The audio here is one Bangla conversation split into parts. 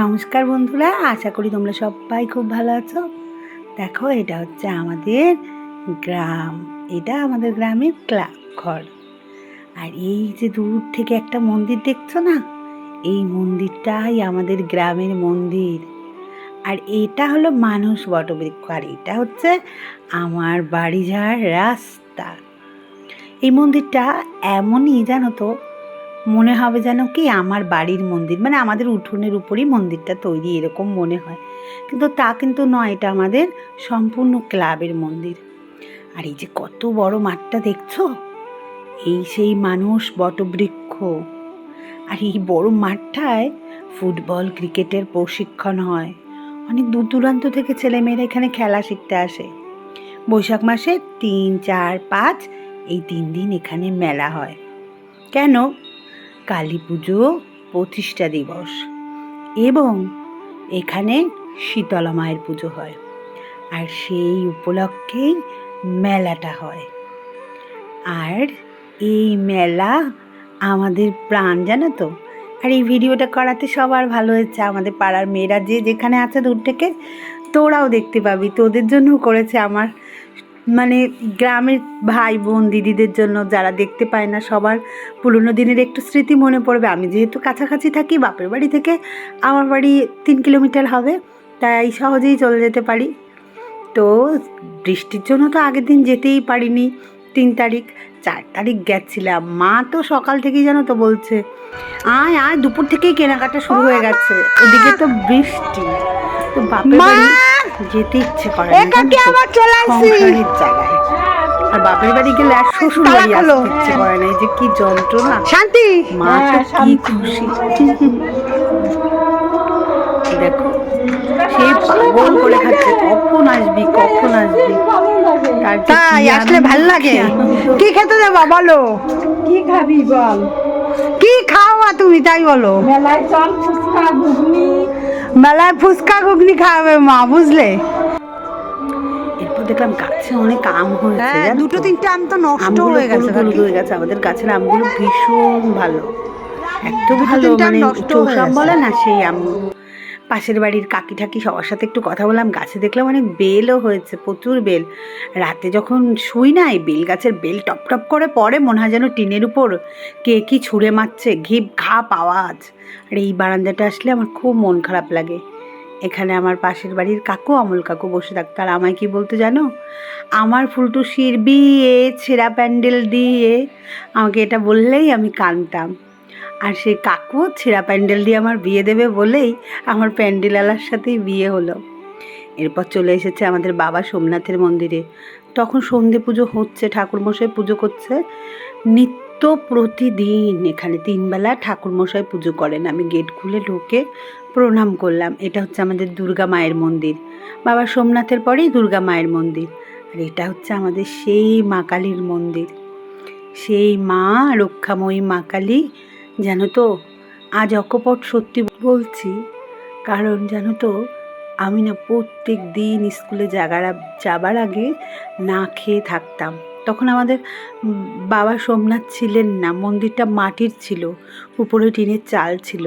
নমস্কার বন্ধুরা, আশা করি তোমরা সবাই খুব ভালো আছো। দেখো, এটা হচ্ছে আমাদের গ্রাম, এটা আমাদের গ্রামের ক্লাব ঘর আর এই যে দূর থেকে একটা মন্দির দেখছ না? এই মন্দিরটাই আমাদের গ্রামের মন্দির। আর এটা হলো মানুষ বটবৃক্ষ, আর এটা হচ্ছে আমার বাড়ি যাওয়ার রাস্তা। এই মন্দিরটা এমনই জানো তো মনে হবে যেন কি আমার বাড়ির মন্দির মানে আমাদের উঠোনের উপরই মন্দিরটা তৈরি, এরকম মনে হয়। কিন্তু তা কিন্তু নয়, এটা আমাদের সম্পূর্ণ ক্লাবের মন্দির। আর এই যে কত বড় মাঠটা দেখছ? এই সেই মানুষ বটবৃক্ষ। আর এই বড় মাঠটায় ফুটবল ক্রিকেটের প্রশিক্ষণ হয়। অনেক দূর দূরান্ত থেকে ছেলেমেয়েরা এখানে খেলা শিখতে আসে। বৈশাখ মাসে তিন, চার, পাঁচ এই তিন দিন এখানে মেলা হয়। কেন? কালী পুজো প্রতিষ্ঠা দিবস। এবং এখানে শীতলা মায়ের পুজো হয়। আর সেই উপলক্ষেই মেলাটা হয়। আর এই মেলা আমাদের প্রাণ, জানো তো? আর এই ভিডিওটা করাতে সবার ভালো হয়েছে। আমাদের পাড়ার মেয়েরা যে যেখানে আছে দূর থেকে তোরাও দেখতে পাবি। তোদের জন্যও করেছে আমার মানে গ্রামের ভাই বোন দিদিদের জন্য যারা দেখতে পায় না সবার পুরনো দিনের একটু স্মৃতি মনে পড়বে। আমি যেহেতু কাছাকাছি থাকি বাপের বাড়ি থেকে আমার বাড়ি তিন কিলোমিটার হবে তাই সহজেই চলে যেতে পারি। তো বৃষ্টির জন্য তো আগের দিন যেতেই পারিনি তিন তারিখ চার তারিখ গেছিলাম। মা তো সকাল থেকেই জানো তো বলছে আয় আয় দুপুর থেকেই কেনাকাটা শুরু হয়ে গেছে। ওদিকে তো বৃষ্টি। তো বাপের বাড়ি যেতে ইচ্ছে করে সংসারের জ্বালায় আর বাপের বাড়ি গেলে আর শ্বশুর বাড়ি আসতে ইচ্ছে করে না এই যে কি যন্ত্রণা। শান্তি। মা তো কি খুশি। দেখো সেই পাগল করে খাচ্ছে কখন আসবি কখন আসবি? তাই আসলে ভালো লাগে। কি খেতে যাবা বলো? কি খাবি বল? কি খাওয়া তুমি তাই বলো? মেলায় চল ফুচকা ঘুগনি। মেলায় ফুচকা ঘুগনি খাওয়াবে মা বুঝলে? এরপর দেখলাম গাছে অনেক আম হয়েছে হ্যাঁ দুটো? তিনটে আম তো নষ্ট হয়ে গেছে হলুদ হয়ে গেছে আমাদের গাছের আমগুলো ভীষণ ভালো। এত ভালো মানে নষ্ট হয়ে বলে না সেই আম। পাশের বাড়ির কাকি ঠাকি সবার সাথে একটু কথা বললাম, গাছে দেখলাম অনেক বেলও হয়েছে, প্রচুর বেল। রাতে যখন শুই না এই বেল গাছের বেল টপ টপ করে পড়ে, মনে হয় যেন টিনের উপর কে কি ছুঁড়ে মারছে, ঘিপ ঘাপ আওয়াজ। আর এই বারান্দাটা আসলে আমার খুব মন খারাপ লাগে। এখানে আমার পাশের বাড়ির কাকু, অমল কাকু বসে থাকতো। আর আমায় কি বলতো জানো? আমার ফুলটু ফুলটুসির বিয়ে ছেঁড়া প্যান্ডেল দিয়ে। আমাকে এটা বললেই আমি কানতাম। আর সেই কাকু ছেঁড়া প্যান্ডেল দিয়ে আমার বিয়ে দেবে বলেই আমার প্যান্ডেলওয়ালার সাথেই বিয়ে হলো। এরপর চলে এসেছে আমাদের বাবা সোমনাথের মন্দিরে। তখন সন্ধে পুজো হচ্ছে, ঠাকুরমশাই পুজো করছে। নিত্য প্রতিদিন এখানে তিনবেলা ঠাকুরমশাই পুজো করেন। আমি গেট খুলে ঢুকে প্রণাম করলাম। এটা হচ্ছে আমাদের দুর্গা মায়ের মন্দির। বাবা সোমনাথের পরেই দুর্গা মায়ের মন্দির। আর এটা হচ্ছে আমাদের সেই মা কালীর মন্দির। সেই মা রক্ষাময়ী মা কালী জানো তো, আজ অকপট সত্যি বলছি, কারণ জানো তো, আমি না প্রত্যেক দিন স্কুলে যাগার যাবার আগে না খেয়ে থাকতাম। তখন আমাদের বাবা সোমনাথ ছিলেন না, মন্দিরটা মাটির ছিল, উপরে টিনের চাল ছিল।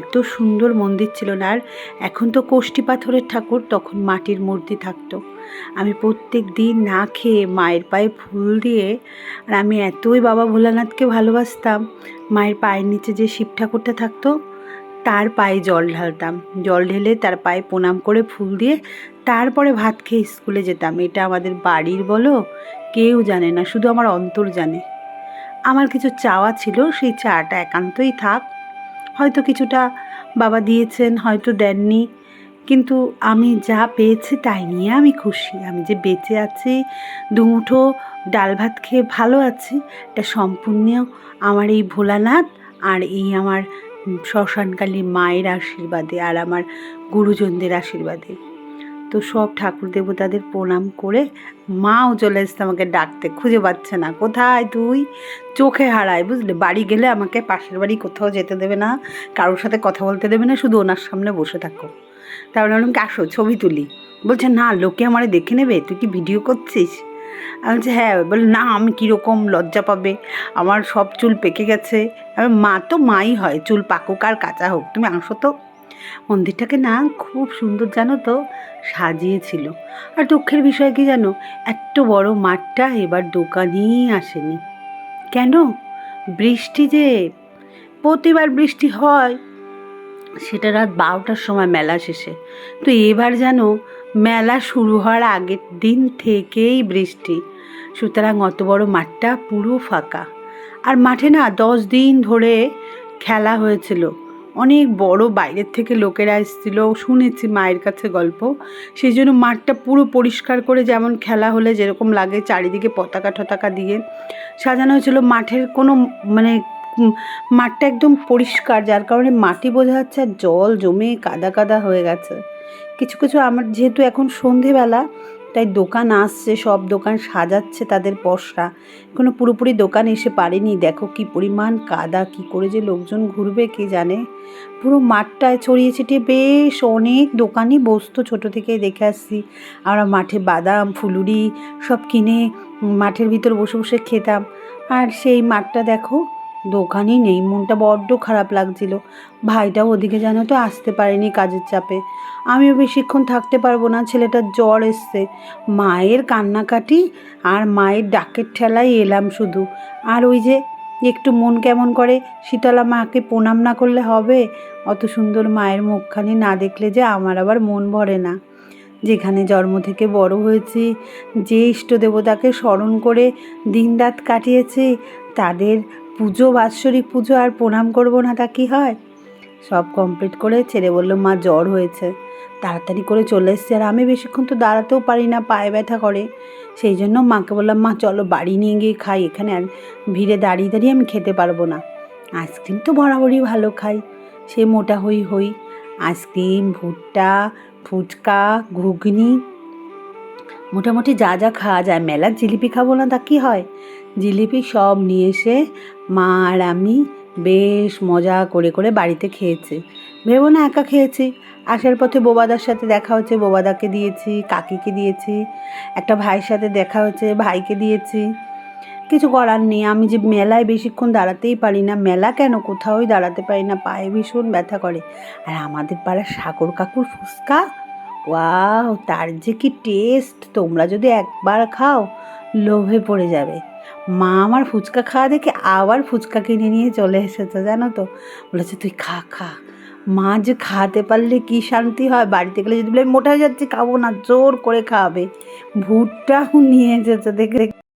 এত সুন্দর মন্দির ছিল না, আর এখন তো কোষ্ঠী পাথরের ঠাকুর, তখন মাটির মূর্তি থাকতো। আমি প্রত্যেক দিন না খেয়ে মায়ের পায়ে ফুল দিয়ে, আর আমি এতই বাবা ভোলানাথকে ভালোবাসতাম মায়ের পায়ের নিচে যে শিব ঠাকুরটা থাকতো, তার পায়ে জল ঢালতাম। জল ঢেলে তার পায়ে প্রণাম করে ফুল দিয়ে তারপরে ভাত খেয়ে স্কুলে যেতাম। এটা আমাদের বাড়ির বলো, কেউ জানে না, শুধু আমার অন্তর জানে। আমার কিছু চাওয়া ছিল, সেই চাটা একান্তই থাক। হয়তো কিছুটা বাবা দিয়েছেন, হয়তো দেননি। কিন্তু আমি যা পেয়েছি তাই নিয়ে আমি খুশি। আমি যে বেঁচে আছি, দুমুঠো ডাল ভাত খেয়ে ভালো আছি, এটা সম্পূর্ণ আমার এই ভোলানাথ আর এই আমার শ্মশানকালী মায়ের আশীর্বাদে আর আমার গুরুজনদের আশীর্বাদে। তো সব ঠাকুর দেবতাদের প্রণাম করে মাও চলে এসছে আমাকে ডাকতে, খুঁজে পাচ্ছে না। কোথায় তুই? চোখে হারায়, বুঝলে? বাড়ি গেলে আমাকে পাশের বাড়ি কোথাও যেতে দেবে না, কারোর সাথে কথা বলতে দেবে না, শুধু ওনার সামনে বসে থাকো। তারপরে বললাম কি আসো, ছবি তুলি। বলছে, না, লোকে আমারে দেখে নেবে, তুই কি ভিডিও করছিস? আমি বলছি হ্যাঁ। বলে, না, আমি কীরকম লজ্জা পাবে? আমার সব চুল পেকে গেছে। আমি মা তো মাই হয়, চুল পাকুক আর কাঁচা হোক, তুমি আসো তো। মন্দিরটাকে না খুব সুন্দর জানো তো, সাজিয়েছিল। আর দুঃখের বিষয় কি জানো, এত বড় মাঠটা এবার দোকানই আসেনি। কেন? বৃষ্টি যে, প্রতিবার বৃষ্টি হয় সেটা রাত বারোটার সময় মেলা শেষে। তো এবার যেন মেলা শুরু হওয়ার আগের দিন থেকেই বৃষ্টি। সুতরাং অত বড় মাঠটা পুরো ফাঁকা। আর মাঠে না দশ দিন ধরে খেলা হয়েছিল। অনেক বড় বাইরের থেকে লোকেরা এসেছিল, শুনেছি মায়ের কাছে গল্প। সেই জন্য মাঠটা পুরো পরিষ্কার করে যেমন খেলা হলে যেরকম লাগে চারিদিকে পতাকা টতাকা দিয়ে সাজানো হয়েছিল। মাঠের কোনো মানে মাঠটা একদম পরিষ্কার, যার কারণে মাটি বোঝা যাচ্ছে আর জল জমে কাদা কাদা হয়ে গেছে। কিছু কিছু আমার যেহেতু এখন সন্ধেবেলা, তাই দোকান আসছে, সব দোকান সাজাচ্ছে তাদের পসরা। এখনও পুরোপুরি দোকান এসে পারেনি। দেখো কি পরিমাণ কাদা, কি করে যে লোকজন ঘুরবে, কে জানে? পুরো মাঠটায় ছড়িয়ে ছিটিয়ে বেশ অনেক দোকানই বসতো ছোট থেকেই দেখে আসছি। আমরা মাঠে বাদাম, ফুলুরি সব কিনে মাঠের ভিতর বসে বসে খেতাম। আর সেই মাঠটা দেখো দোকানই নেই, মনটা বড্ড খারাপ লাগছিল। ভাইটাও ওদিকে যেন তো আসতে পারেনি কাজের চাপে। আমিও বেশিক্ষণ থাকতে পারব না, ছেলেটার জ্বর এসছে। মায়ের কান্নাকাটি আর মায়ের ডাকের ঠেলায় এলাম শুধু। আর ওই যে একটু মন কেমন করে, শীতলা মাকে প্রণাম না করলে হবে? অত সুন্দর মায়ের মুখখানি না দেখলে যে আমার আবার মন ভরে না। যেখানে জন্ম থেকে বড় হয়েছি, যে ইষ্ট দেবতাকে স্মরণ করে দিনরাত কাটিয়েছি, তাদের পুজো, বাৎসরিক পুজো আর প্রণাম করব না তা কি হয়? সব কমপ্লিট করে ছেড়ে বলল, মা, জ্বর হয়েছে। তাড়াতাড়ি করে চলে এসছে আর আমি বেশিক্ষণ তো দাঁড়াতেও পারি না, পায়ে ব্যথা করে। সেই জন্য মাকে বললাম, মা, চলো বাড়ি নিয়ে গিয়ে খাই। এখানে আর ভিড়ে দাঁড়িয়ে দাঁড়িয়ে আমি খেতে পারব না। আইসক্রিম তো বরাবরই ভালো খাই। সে মোটা হই হই আইসক্রিম, ভুট্টা, ফুচকা, ঘুগনি, মোটামুটি যা যা খাওয়া যায়। মেলার জিলিপি খাব না তা কী হয়? জিলিপি সব নিয়ে এসে মা আর আমি বেশ মজা করে করে বাড়িতে খেয়েছি। ভেবো না একা খেয়েছি। আসার পথে বোবাদার সাথে দেখা হচ্ছে বোবাদাকে দিয়েছি, কাকিকে দিয়েছি, একটা ভাইয়ের সাথে দেখা হচ্ছে ভাইকে দিয়েছি। কিছু করার নেই। আমি যে মেলায় বেশিক্ষণ দাঁড়াতেই পারি না। মেলা কেন? কোথাওই দাঁড়াতে পারি না। পায়ে ভীষণ ব্যথা করে। আর আমাদের পাড়ার সাগর কাকুর ফুচকা? ওয়াও, তার যে কি টেস্ট! তোমরা যদি একবার খাও লোভে পড়ে যাবে। মা আমার ফুচকা খাওয়া দেখে আবার ফুচকা কিনে নিয়ে চলে এসেছে, জানো তো? বলেছে, তুই খা খা। মা যে খাওয়াতে পারলে কি শান্তি হয়? বাড়িতে গেলে যদি বলে মোটা যাচ্ছে, খাব না। জোর করে খাওয়াবে ভুট্টাও নিয়ে যেতে দেখে